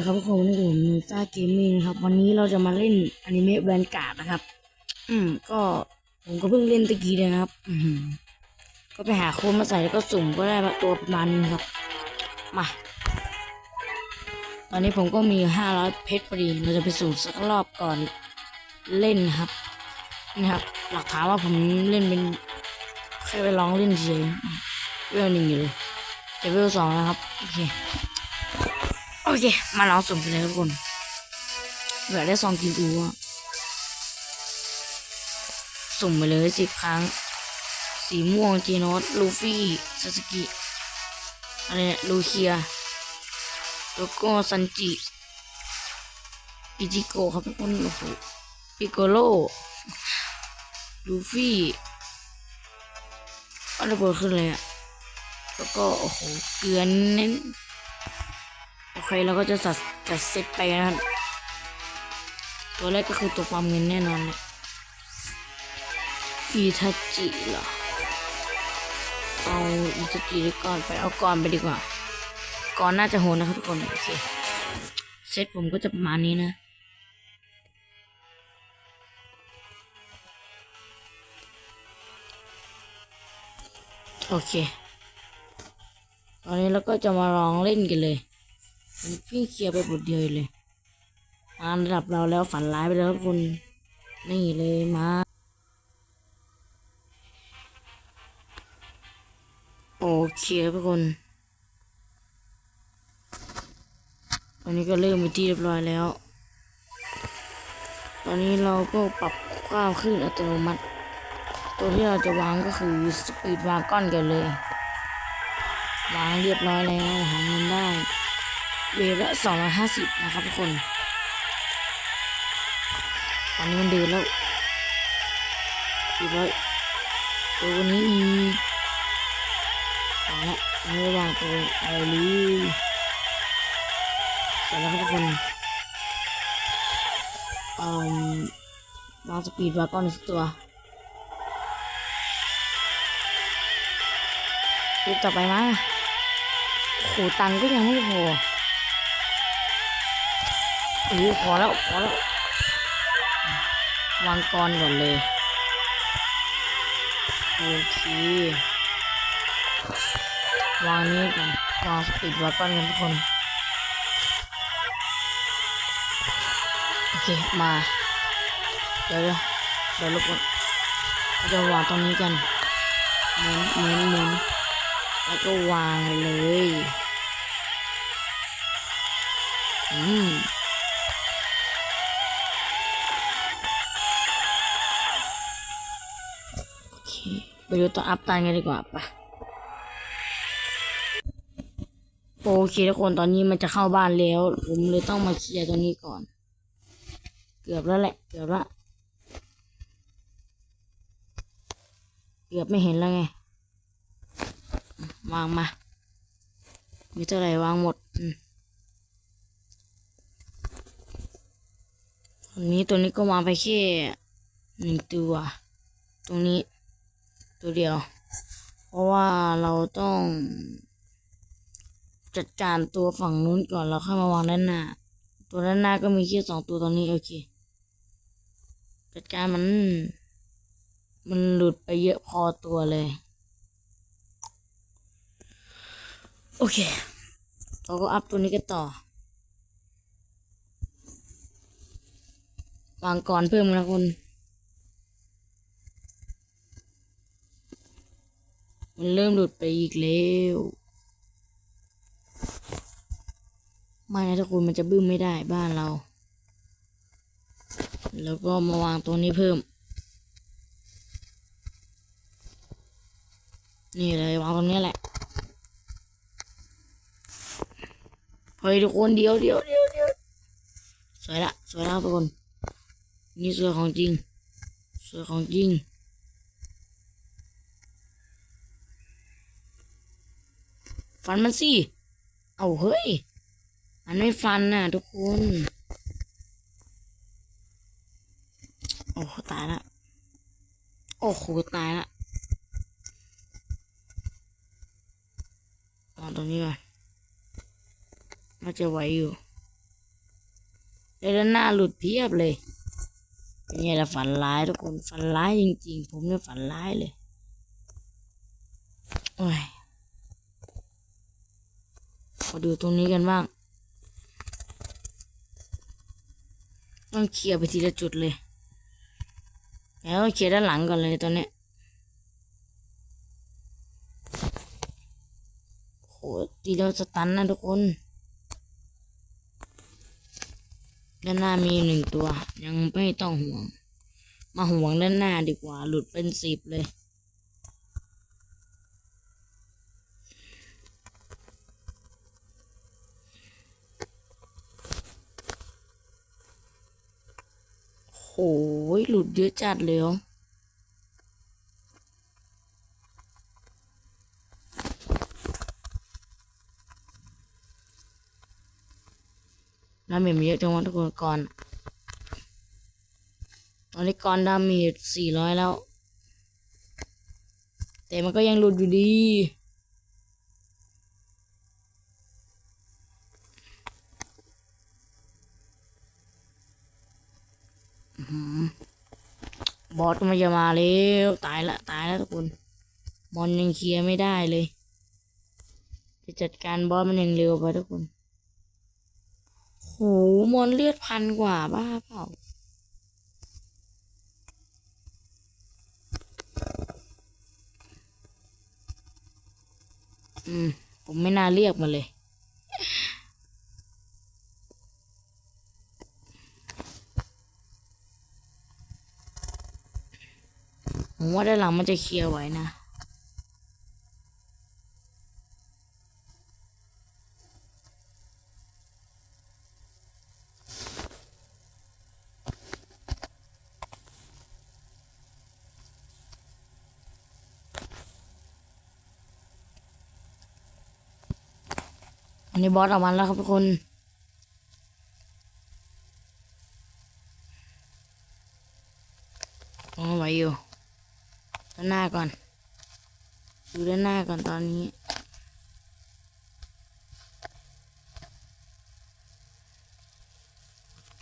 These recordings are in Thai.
ดีครับทุกคนวันนี้ผมนูต้าเกมมิ่งนะครับ วันนี้เราจะมาเล่นอนิเมะแวนการ์ดนะครับ อืม ก็ผมก็เพิ่งเล่นตะกี้เลยนะครับ อืมก็ไปหาโค้ดมาใส่แล้วก็สุ่มก็ได้ตัวประมาณนี้ครับ มา ตอนนี้ผมก็มีห้าร้อยเพชรพอดี เราจะไปสุ่มสักรอบก่อนเล่นนะครับ นะครับ หลักฐานว่าผมเล่นเป็นแค่ไปลองเล่นเฉยเวลหนึ่งอยู่เลยจะเวลสองแล้วครับ โอเคโอเค มาลองสุ่มกันเลยทุกคนเผื่อได้ซองกินอูสุ่มไปเลยสิบครั้ง สีม่วงจีโนสลูฟี่ซาสกิอะไรเนี่ยลูเคียโลโก้ซันจิอิจิโกะครับทุกคนโอ้โหปิโกโลลูฟี่อะไรเปิดขึ้นเลยอะแล้วก็โอ้โหเกลือเน้น โอเคเราก็จะจัดจัดเซตไปนะครับ ตัวแรกก็คือตัวฟามเงินแน่นอนเลยอิทาจิเหรอ เอาอิทาจิดีก่อนไปเอาก่อนไปดีกว่า ก่อนน่าจะโหนะครับทุกคนโอเคเซตผมก็จะประมาณนี้นะโอเค ตอนนี้เราก็จะมาลองเล่นกันเลย พิ่เคลียร์ไปบทเดียวเลยมาระดับเราแล้วฝันร้ายไปแล้วครับคุณนี่เลยมาโอเคครับทุกคนตอนนี้ก็เริ่มไปที่เรียบร้อยแล้ว ตอนนี้เราก็ปรับก้าวขึ้นอัตโนมัติ ตัวที่เราจะวางก็คือสปีดวางก้อนกันเลย วางเรียบร้อยแล้วหาเงินได้ เวลละสองร้อยห้าสิบนะครับทุกคนตอนนี้มันเดือนแล้วเรียบร้อยตัววันนี้อีกเอาละไม่วางตัวอะไรเลยสร็จแล้วครับทุกคนอืมวางสปีดวาก้อนสักตัวรูปต่อไปมาโหตังค์ก็ยังไม่พอ เออพอแล้วพอแล้ว วางกรก่อนเลย โอเค วางนี้ก่อนวางสปีดวาก้อนกันทุกคน โอเค มา เดี๋ยวเดี๋ยวเดี๋ยวลบก่อนเราจะวางตรงนี้กันหมุนหมุนหมุนแล้วก็วางเลย อืม ไปดูตัวอัพตันกันดีกว่าปะโอเคทุกคนตอนนี้มันจะเข้าบ้านแล้ว ผมเลยต้องมาเคลียร์ตัวนี้ก่อน เกือบแล้วแหละ เกือบละเกือบไม่เห็นแล้วไง วางมา มีเท่าไหร่วางหมดอตอนนี้ตัวนี้ก็วางไปแค่หนึ่งตัว ตรงนี้ ตัวเดียว เพราะว่าเราต้อง จัดการตัวฝั่งนู้นก่อนแล้วค่อยมาวางด้านหน้า ตัวด้านหน้าก็มีแค่สองตัวตอนนี้โอเค จัดการมัน มันหลุดไปเยอะพอตัวเลย โอเคเราก็อัพตัวนี้กันต่อวางก่อนเพิ่มนะคุณ มันเริ่มหลุดไปอีกแล้วไม่นะทุกคนมันจะบึ้มไม่ได้บ้านเรา แล้วก็มาวางตัวนี้เพิ่ม นี่เลยวางตรงนี้แหละเฮ้ยทุกคนเดียวเดียวเดียวเดียวสวยละสวยล้วทุกคน นี่สวยของจริง สวยของจริง ฟันมันสิ เอาเฮ้ย มันไม่ฟันน่ะ ทุกคน โอ้โหตายละ โอ้โหตายละตรงนี้ก่อนน่าจะไหวอยู่แล้วด้านหน้าหลุดเพียบเลยเป็นไงล่ะฝันร้ายทุกคนฝันร้ายจริงๆ ผมเนี่ยฝันร้ายเลย โอ้ย มาดูตรงนี้กันบ้าง ต้องเคลียร์ไปทีละจุดเลย แล้วเคลียร์ด้านหลังก่อนเลยตอนเนี้ยโหตีเราสตันนะทุกคน ด้านหน้ามีหนึ่งตัว ยังไม่ต้องห่วง มาห่วงด้านหน้าดีกว่า หลุดเป็นสิบเลย หยหลุดเยอะจัดเลยเหรอดาเมจมันเยอะจังวะทุกคนก่อน ตอนนี้ก่อนดาเมจสี่ร้อยแล้ว แต่มันก็ยังหลุดอยู่ดี บอสมันจะมาแล้วตายละตายแล้วทุกคนบอลยังเคลียร์ไม่ได้เลย จะจัดการบอสมันยังเร็วไปทุกคนโหมอนเลือดพันกว่าบ้าเปล่าอืมผมไม่น่าเรียกมันเลย ผมว่าด้านหลังมันจะเคลียร์ไว้นะอันนี้บอสออกมาแล้วครับทุกคนเอาไว้อยู่ ด้านหน้าก่อน ดูด้านหน้าก่อนตอนนี้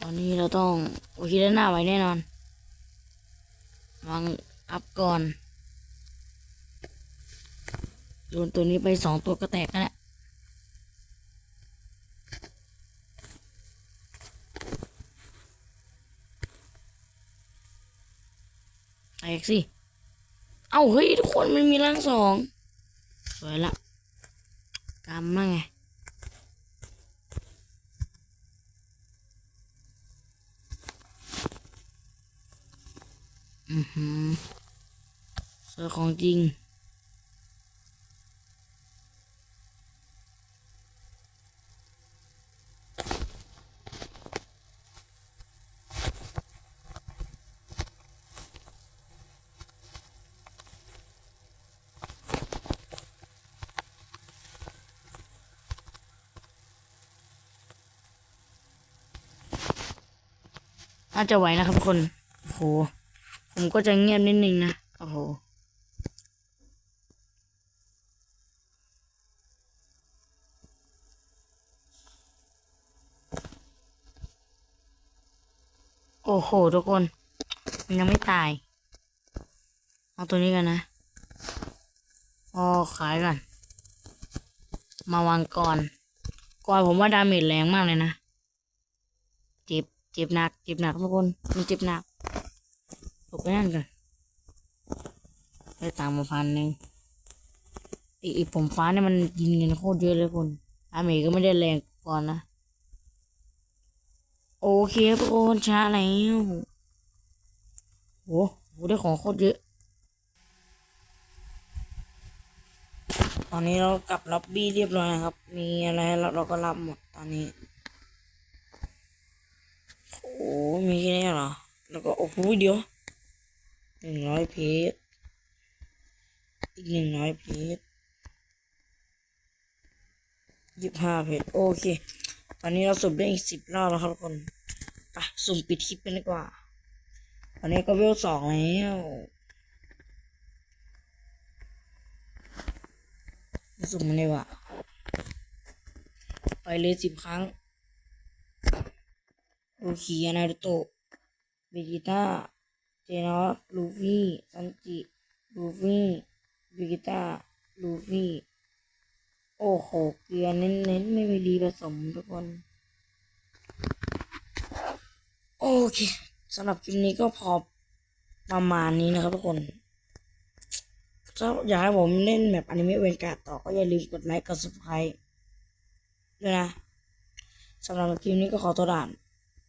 ตอนนี้เราต้องโอเคด้านหน้าไว้แน่นอนวางอัพก่อนโดนตัวนี้ไปสองตัวก็แตกแล้วแหละแตกสิ เอ้าเฮ้ยทุกคนมันมีร่างสองสวยละกำมั่งไงอือหือสวยของจริง น่าจะไหวนะครับคนโหผมก็จะเงียบนิดนึงนะโอ้โหโอ้โห ทุกคน มันยังไม่ตาย เอาตัวนี้กันนะอ๋อขายก่อน มาวางก่อน ก่อนผมว่าดาเมจแรงมากเลยนะจ็บ เจ็บหนัก เจ็บหนักทุกคน มันเจ็บหนักหลบไปนั่นก่อนได้ตังค์มาพันหนึ่งไอ้ไอ้ผมฟ้าเนี่ยมันยิงเงินโคตรเยอะเลยคนอาเมก็ไม่ได้แรงก่อนนะ โอเคครับทุกคนช้าแล้วโหโหได้ของโคตรเยอะ ตอนนี้เรากลับล็อบบี้เรียบร้อยนะครับ มีอะไรเราเราก็รับหมดตอนนี้ โอ้มีแค่นี้เหรอ แล้วก็โอ้โหเดียวหนึ่งร้อยเพจอีกหนึ่งร้อยเพจยี่สิบห้าเพจโอเคตอนนี้เราสุ่มได้อีกสิบรอบแล้วครับทุกคนไปสุ่มปิดคลิปกันดีกว่าตอนนี้ก็เวลสองแล้วสุ่มเลยว่ะไปเลยสิบครั้ง ลูคีนารุโตะเบจิต้า เจนอสลูฟี่ซันจิ ลูฟี่เบจิต้า ลูฟี่ โอ้โห เกลือเน้นๆ ไม่มีดีผสมทุกคน โอเคสำหรับคลิปนี้ก็พอประมาณนี้นะครับทุกคนถ้าอยากให้ผมเล่นแบบอนิเมะเวนการ์ดต่อก็อย่าลืมกดไลค์กด subscribe ด้วยนะสำหรับคลิปนี้ก็ขอตัวด่า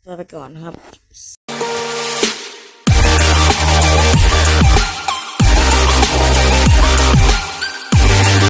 ตัวไปก่อนครับ